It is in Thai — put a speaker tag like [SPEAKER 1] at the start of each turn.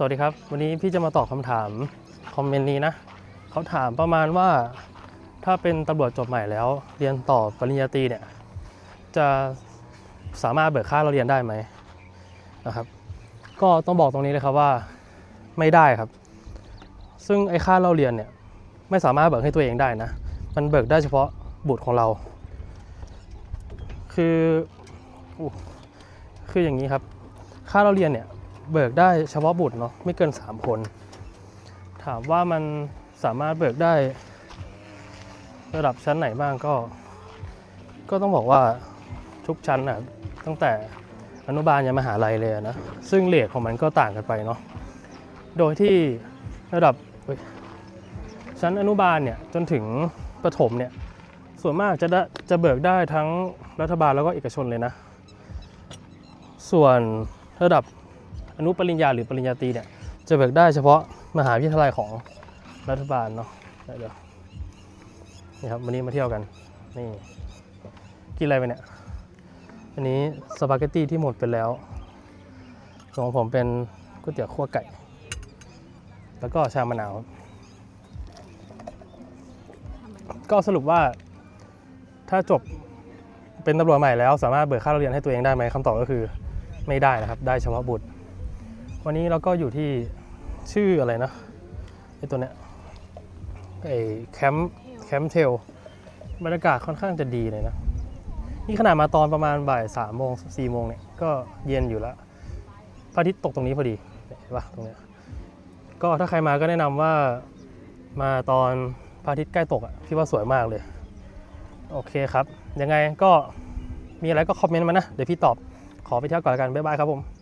[SPEAKER 1] สวัสดีครับ วันนี้พี่จะมาตอบคำถามคอมเมนต์นี้นะเขาถามประมาณว่าถ้าเป็นตำรวจจบใหม่แล้ว เรียนต่อปริญญาตรีเนี่ยจะสามารถเบิกค่าเราเรียนได้ไหมนะครับ ก็ต้องบอกตรงนี้เลยครับว่าไม่ได้ครับ ซึ่งไอ้ค่าเราเรียนเนี่ยไม่สามารถเบิกให้ตัวเองได้นะ มันเบิกได้เฉพาะบุตรของเรา คือคืออย่างนี้ครับ ค่าเราเรียนเนี่ย เบิกได้เฉพาะบุตรเนาะไม่เกิน 3 คน ถามว่ามันสามารถเบิกได้ ระดับชั้นไหนบ้างก็ ก็ต้องบอกว่าทุกชั้นนะตั้งแต่อนุบาลยันมหาลัยเลยนะ ซึ่งเลทของมันก็ต่างกันไปเนาะโดยที่ระดับชั้นอนุบาลเนี่ยจนถึงประถมเนี่ยส่วนมากจะได้จะเบิกได้ทั้งรัฐบาลแล้วก็เอกชนเลยนะ ส่วนระดับ อนุปริญญาหรือปริญญาตรีเนี่ยจะเบิกได้เฉพาะมหาวิทยาลัยของรัฐบาลเนาะเดี๋ยวนี่ครับวันนี้มาเที่ยวกันนี่กินอะไรไปเนี่ยอันนี้สปาเกตตี้ที่หมดไปแล้วของผมเป็นก๋วยเตี๋ยวคั่วไก่ แล้วก็ชามะนาว ก็สรุปว่าถ้าจบเป็นตำรวจใหม่แล้วสามารถเบิกค่าเรียนให้ตัวเองได้ไหมคำตอบก็คือไม่ได้นะครับ ได้เฉพาะบุตร วันนี้เราก็อยู่ที่ชื่ออะไรนะไอตัวเนี้ยไอแคมป์แคมป์เทลบรรยากาศค่อนข้างจะดีเลยนะ นี่ขนาดมาตอนประมาณบ่ายสามโมงสี่โมงเนี่ยก็เย็นอยู่แล้วพระอาทิตย์ตกตรงนี้พอดีเนี่ยเห็นปะตรงเนี้ยก็ถ้าใครมาก็แนะนำว่ามาตอนพระอาทิตย์ใกล้ตกอะพี่ว่าสวยมากเลย โอเคครับ ยังไงก็มีอะไรก็คอมเมนต์มานะ เดี๋ยวพี่ตอบขอไปเที่ยวก่อนแล้วกัน บ๊ายบายครับผม